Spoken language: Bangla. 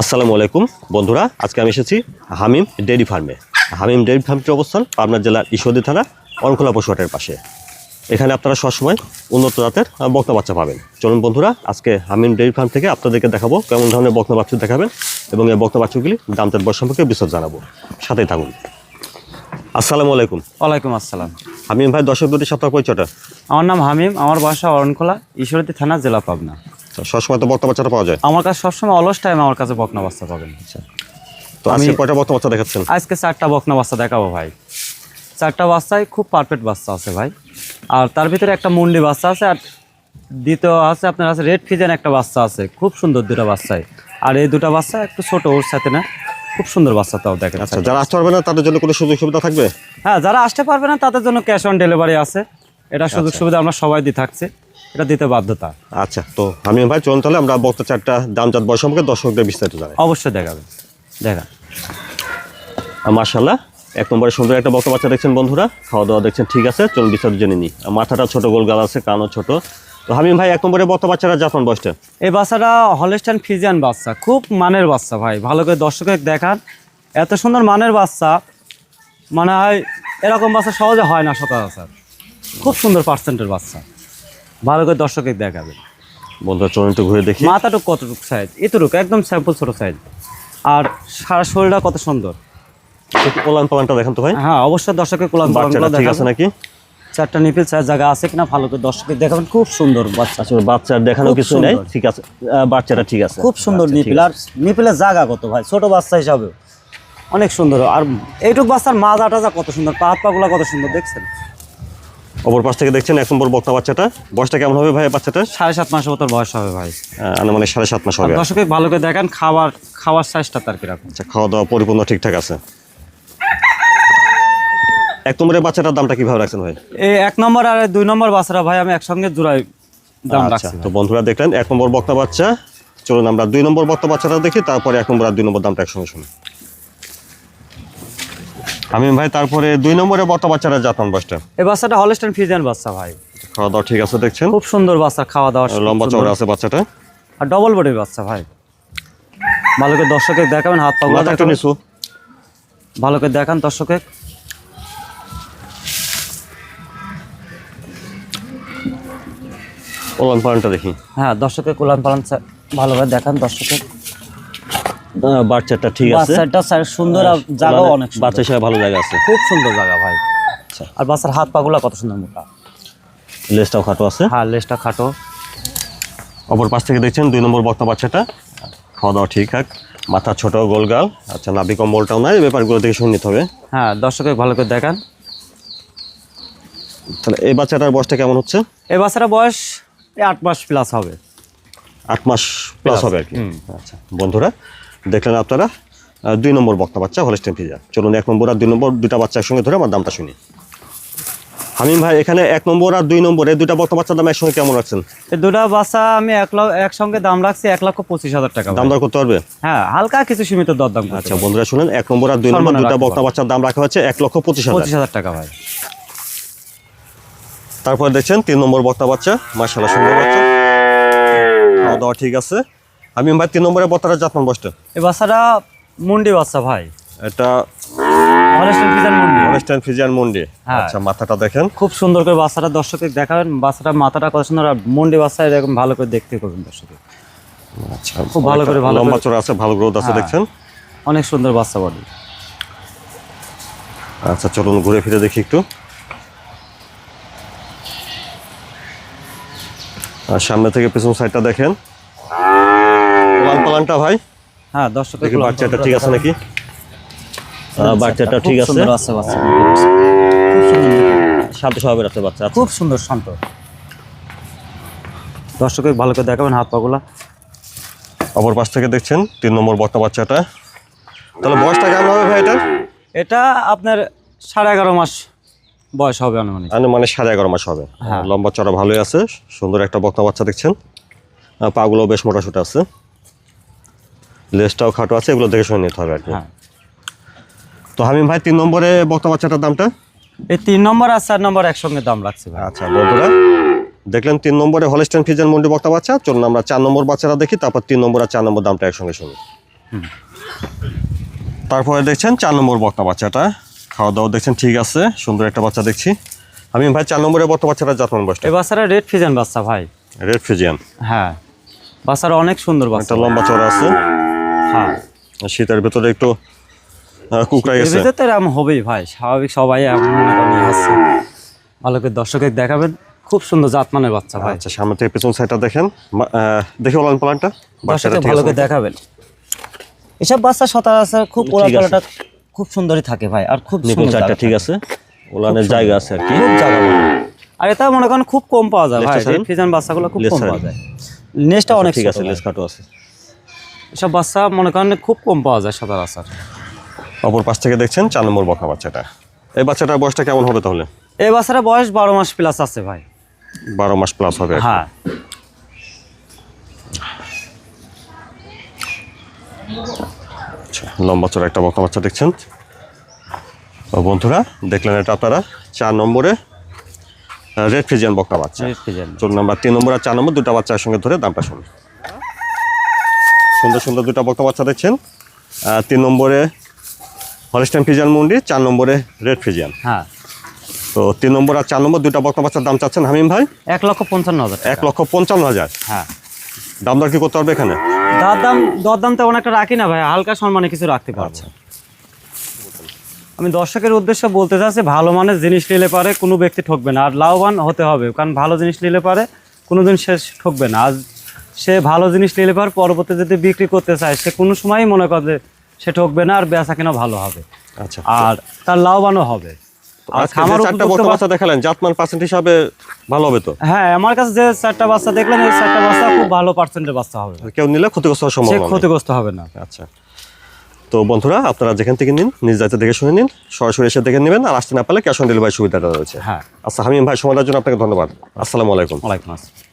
আসসালামু আলাইকুম। বন্ধুরা আজকে আমি এসেছি হামিম ডেয়ারি ফার্মে। হামিম ডেয়ারি ফার্মটির অবস্থান? পাবনা জেলার ঈশ্বরদী থানা অনখোলা পশুহাটের পাশে। এখানে আপনারা সবসময় উন্নত জাতের বকনা বাচ্চা পাবেন। চলুন বন্ধুরা আজকে হামিম ডেয়ারি ফার্ম থেকে আপনাদেরকে দেখাবো কেমন ধরনের বকনা বাচ্চা দেখাবেন এবং এই বকনা বাচ্চাগুলি দাম তার বয়স সম্পর্কে বিশদ জানাব। সাথেই থাকুন। আসসালামু আলাইকুম। ওয়ালাইকুম আসসালাম। হামিম ভাই দর্শক দুটি সপ্তাহ পরিচয়টা? আমার নাম হামিম আমার বাসা অরণখোলা ঈশ্বরদী থানা জেলা পাবনা। আচ্ছা, সবসময় তো বকনা বাচ্চাটা পাওয়া যায়? আমার কাছে সবসময় অলস টাইম আমার কাছে বকনা বাচ্চা পাবেন। তো আমি- কয়টা বকনা বাচ্চা দেখাচ্ছেন? আজকে চারটা বকনা বাচ্চা দেখাবো ভাই। চারটা বাচ্চায় খুব পারফেক্ট বাচ্চা আছে ভাই। আর তার ভিতরে একটা মুন্ডি বাচ্চা আছে আর দ্বিতীয় আছে আপনার আছে রেড ফিজেন একটা বাচ্চা আছে। খুব সুন্দর দুটো বাচ্চায়। আর এই দুটো বাচ্চা একটু ছোট ওর সাথে না খুব সুন্দর বাচ্চা তাও দেখেন। আচ্ছা যারা আসতে পারবে না তাদের জন্য কোনো সুযোগ সুবিধা থাকবে? হ্যাঁ যারা আসতে পারবে না তাদের জন্য ক্যাশ অন ডেলিভারি আছে। এটা সুযোগ সুবিধা আমরা সবাই দিয়ে থাকছে। এটা দিতে বাধ্যতা। আচ্ছা তো আমি ভাই চলুন তাহলে আমরা বক্তা চারটা দাম জাত বয়স সম্পর্কে দর্শকদের বিস্তারিত জানাই। অবশ্যই দেখাবে দেখা মার্শাল্লাহ এক নম্বরে সুন্দর একটা বক্তা বাচ্চা দেখছেন বন্ধুরা? খাওয়া দাওয়া দেখছেন ঠিক আছে চলুন বিস্তারিত জেনে নিই। মাথাটা ছোট গোল গাল আছে কানও ছোট। তো হামিম ভাই এক নম্বরে বক্তা বাচ্চারা জাপান বয়সটা? এই বাচ্চাটা হলস্টাইন ফিজিয়ান বাচ্চা খুব মানের বাচ্চা ভাই। ভালো করে দর্শকের দেখান এত সুন্দর মানের বাচ্চা মানে হয় এরকম বাচ্চা সহজে হয় না সচরাচর খুব সুন্দর পার্সেন্টের বাচ্চা। ভালো করে দর্শকের দেখাবে বন্ধুরা চলুন একটু ঘুরে দেখি। মাথাটুক কতটুকু সাইজ এতটুকু একদম স্যাম্পল ছোট সাইজ আর সারা শরীরটা কত সুন্দর। একটু পোলান পালানটা দেখেন তো ভাই। হ্যাঁ অবশ্যই দর্শকের কোলাম বাচ্চাটা ঠিক আছে নাকি? চারটা নিপিল চার জায়গা আছে কিনা ভালো করে দর্শকের দেখাবেন। খুব সুন্দর বাচ্চা। বাচ্চার দেখানো কিছু নেই। ঠিক আছে বাচ্চাটা ঠিক আছে। খুব সুন্দর নিপিল আর নিপিলের জায়গা কত ভাই? ছোট বাচ্চা হিসাবে অনেক সুন্দর। আর এইটুক বাচ্চার মাজা টাজা কত সুন্দর? পা হাত পাগুলা কত সুন্দর দেখছেন। অপর পাশ থেকে দেখছেন এক নম্বর বক্তা বাচ্চাটা। বয়সটা কেমন হবে ভাই বাচ্চাটা সাড়ে সাত মাসের মতো বয়স হবে ভাই। আহ, আনুমানিক সাড়ে সাত মাস হবে। দর্শকে ভালো করে দেখেন খাবার খাওয়ার সাইজটা তার কীরকম। আচ্ছা খাওয়া দাওয়া পরিপূর্ণ ঠিকঠাক আছে। এক নম্বরের বাচ্চাটার দামটা কীভাবে রাখছেন ভাই? এই এক নম্বর আর দুই নম্বর বাচ্চারা ভাই আমি একসঙ্গে জোড়াই দাম আচ্ছা রাখছি তো বন্ধুরা দেখলেন এক নম্বর বক্তা বাচ্চা। চলুন আমরা দুই নম্বর বক্তা বাচ্চাটা দেখি তারপরে এক নম্বর আর দুই নম্বর দামটা একসঙ্গে শুনি। আমি ভাই তারপরে দুই নম্বরে বক্তা বাচ্চাটা জাতাম বাসটা এই বাচ্চাটা হলস্টাইন ফিজিয়ান বাচ্চা ভাই। খাওয়া দাওয়া ঠিক আছে দেখছেন? খুব সুন্দর বাচ্চা খাওয়া দাওয়া লম্বা। চওড়া আছে বাচ্চাটা? আর ডবল বডির বাচ্চা ভাই। ভালো করে দর্শকে দেখাবেন হাত নিচু। ভালো করে দেখান দর্শকে। ওলান পালনটা দেখি। হ্যাঁ দর্শকে কোলান পালন ভালোভাবে দেখান দর্শকে। আহ, বাচ্চাটা ঠিক আছে। বাচ্চাটা স্যার সুন্দর আর জায়গাও অনেক। বাচ্চা হিসাবে ভালো জায়গা আছে। খুব সুন্দর জায়গা ভাই। আচ্ছা। আর বাচ্চার হাত পাগুলা কত সুন্দর মোটা। লেজটাও খাটো আছে। হ্যাঁ লেজটা খাটো। অপর পাশ থেকে দেখছেন দুই নম্বর বক্তা বাচ্চাটা। খাওয়া দাওয়া ঠিকঠাক মাথা ছোট গোলগাল। আচ্ছা নাভি কম্বলটাও নাই। ব্যাপারগুলো দেখে শুনে নিতে হবে। হ্যাঁ দর্শকে ভালো করে দেখান। তাহলে এই বাচ্চাটার বয়সটা কেমন হচ্ছে? এই বাচ্চাটা বয়স এই আট মাস প্লাস হবে। আট মাস প্লাস হবে আর কি। আচ্ছা বন্ধুরা দেখলেন আপনারা দুই নম্বর বক্তা বাচ্চা হলস্টেন ফিজা চলুন এক নম্বর আর দুই নম্বর দুটা বাচ্চা একসঙ্গে ধরে আমার দামটা শুনি। হামিম ভাই এখানে এক নম্বর আর দুই নম্বর এই দুটা বক্তা বাচ্চার দাম একসঙ্গে কেমন রাখছেন? এই দুটা বাচ্চা আমি এক লাখ একসঙ্গে দাম রাখছি এক লক্ষ পঁচিশ হাজার টাকা দাম দর করতে পারবে? হ্যাঁ হালকা কিছু সীমিত দর দাম আচ্ছা বন্ধুরা শুনেন এক নম্বর আর দুই নম্বর দুটা বক্তা বাচ্চার দাম রাখা হচ্ছে এক লক্ষ পঁচিশ হাজার। পঁচিশ হাজার টাকা ভাই। তারপর দেখছেন তিন নম্বর বক্তা বাচ্চা মার্শাল্লাহ সুন্দর বাচ্চা। খাওয়া দাওয়া ঠিক আছে। আমি ভাই তিন নম্বরের বক্তাটা জাতমান বসটা এই বাচ্চাটা মুন্ডি বাচ্চা ভাই। এটা মুন্ডি। ওয়েস্টার্ন ফিজিয়ান মন্ডি। হ্যাঁ। আচ্ছা মাথাটা দেখেন। খুব সুন্দর করে বাচ্চাটা দেখাবেন। বাচ্চাটা মাথাটা কত সুন্দর আর মুন্ডি বাচ্চা এরকম ভালো করে দেখতে করবেন আচ্ছা খুব ভালো করে, ভালো লম্বা করে। চড়া আছে ভালো গ্রোথ আছে হ্যাঁ। দেখছেন? অনেক সুন্দর বাচ্চা বডি আচ্ছা চলুন ঘুরে ফিরে দেখি একটু। আর সামনে থেকে পেছন সাইডটা দেখেন। পালান পালানটা ভাই? হ্যাঁ দর্শকে দেখি বাচ্চাটা ঠিক আছে নাকি? বাচ্চাটা ঠিক আছে? আছে বাচ্চা শান্ত স্বভাবের আছে বাচ্চা আচ্ছা। খুব সুন্দর শান্ত। দর্শকে ভালো করে দেখাবেন হাত পাগুলা অপর পাশ থেকে দেখছেন তিন নম্বর বর্তা বাচ্চাটা। তাহলে বয়সটা কেমন হবে ভাই এটার এটা আপনার সাড়ে এগারো মাস বয়স হবে আনুমানিক। আনে মানে সাড়ে এগারো মাস হবে। হ্যাঁ। লম্বা চড়া ভালোই আছে সুন্দর একটা বক্তা বাচ্চা দেখছেন। পাগুলো বেশ মোটা সোটা আছে। লেজটাও খাটো আছে এগুলো দেখে শুনে নিতে হবে আর কি। হ্যাঁ। তো হামিম ভাই তিন নম্বরে বক্তা বাচ্চাটার দামটা? এই তিন নম্বর আর চার নম্বর একসঙ্গে দাম রাখছি ভাই। আচ্ছা বন্ধুরা দেখলেন তিন নম্বরে হলস্টেন ফিজেন মন্ডি বক্তা বাচ্চা চলুন আমরা চার নম্বর বাচ্চারা দেখি তারপর তিন নম্বর আর চার নম্বর দামটা একসঙ্গে শুনি। তারপরে দেখছেন চার নম্বর বক্তা বাচ্চাটা খাওয়া দাওয়া দেখছেন ঠিক আছে সুন্দর একটা বাচ্চা দেখছি। আমি ভাই চার নম্বরে বক্তা বাচ্চাটা জাতমান বয়সটা? এই বাচ্চাটা রেড ফিজেন বাচ্চা ভাই। রেড ফিজিয়ান হ্যাঁ বাচ্চাটা অনেক সুন্দর বাচ্চা। একটা লম্বা চড়া আছে। হ্যাঁ। শীতের ভেতরে একটু কুকড়াই গেছে। ভিতরে তো এরকম হবেই ভাই স্বাভাবিক সবাই মনে নিয়ে আসছে ভালো করে দর্শকের দেখাবেন খুব সুন্দর জাতমানের বাচ্চা ভাই। আচ্ছা সামনে থেকে পেছন সাইডটা দেখেন। দেখি ওলান পালানটা। বাচ্চাটা ভালো করে দেখাবেন। এসব বাচ্চা সচরাচর খুব ঠিক ওলা পালাটা খুব সুন্দরই থাকে ভাই আর খুব সুন্দর চারটা ঠিক আছে? ওলানের জায়গা আছে আর কি। খুব জায়গা। আর এটা মনে করেন খুব কম পাওয়া যায় ভাই ফিজান বাচ্চাগুলো খুব কম। পাওয়া যায়। নেসটা অনেক ঠিক আছে। লেস কাটো আছে। এসব বাচ্চা মনে করেন খুব কম পাওয়া যায় সচরাচর অপর পাশ থেকে দেখছেন চার নম্বর বকা বাচ্চাটা। এই বাচ্চাটার বয়সটা কেমন হবে তাহলে? এই বাচ্চাটা বয়স বারো মাস প্লাস আছে ভাই। বারো মাস প্লাস হবে হ্যাঁ। আচ্ছা লম্বা চড়া একটা বকা বাচ্চা দেখছেন। বন্ধুরা দেখলেন এটা আপনারা চার নম্বরে রেড ফ্রিজিয়ান বকা বাচ্চা। চোর নাম্বার তিন নম্বর আর চার নম্বর দুটা বাচ্চার সঙ্গে ধরে দামটা শুনুন। সুন্দর সুন্দর দুটো বক্তা বাচ্চা দেখছেন। তিন নম্বরে হলিস্টাইন ফিজিয়ান মুন্ডি চার নম্বরে রেড ফিজিয়ান। হ্যাঁ। তো তিন নম্বর আর চার নম্বর দুটা বক্তা বাচ্চার দাম চাচ্ছেন হামিম ভাই? এক লক্ষ পঞ্চান্ন হাজার এক লক্ষ পঞ্চান্ন হাজার। হ্যাঁ। দাম দর কি করতে পারবে এখানে? দার দাম দর দাম তেমন একটা রাখি না ভাই হালকা সম্মানে কিছু রাখতে পারছে আমি দর্শকের উদ্দেশ্যে বলতে চাচ্ছি ভালো মানের জিনিস নিলে পারে কোনো ব্যক্তি ঠকবে না। আর লাভবান হতে হবে কারণ ভালো জিনিস নিলে পারে কোনোদিন শেষ ঠকবে না। আজ সে ভালো জিনিস নিলে পারে পরবর্তী যদি বিক্রি করতে চায় সে কোনো সময়ই মনে করে সে ঠকবে না আর বেচা কেনা ভালো হবে। আচ্ছা। আর তার লাভবানও হবে। খামার চারটা বাচ্চা দেখালেন জাতমান পার্সেন্ট হিসাবে ভালো হবে তো? হ্যাঁ আমার কাছে যে চারটা বাচ্চা দেখলেন এই চারটা বাচ্চা খুব ভালো পার্সেন্টের বাচ্চা হবে। কেউ নিলে ক্ষতিগ্রস্ত হওয়ার সম্ভাবনা। ক্ষতিগ্রস্ত হবে না। আচ্ছা। তো বন্ধুরা আপনারা যেখান থেকে নিন নিজ দায়িত্ব দেখে শুনে নিন সরাসরি এসে দেখে নেবেন আর আসতে না পারলে ক্যাশ অন ডেলিভারি সুবিধাটা রয়েছে। হ্যাঁ। আচ্ছা হামিম ভাই সময়ের জন্য আপনাকে ধন্যবাদ। আসসালামু আলাইকুম। ওয়ালাইকুম আসসালাম।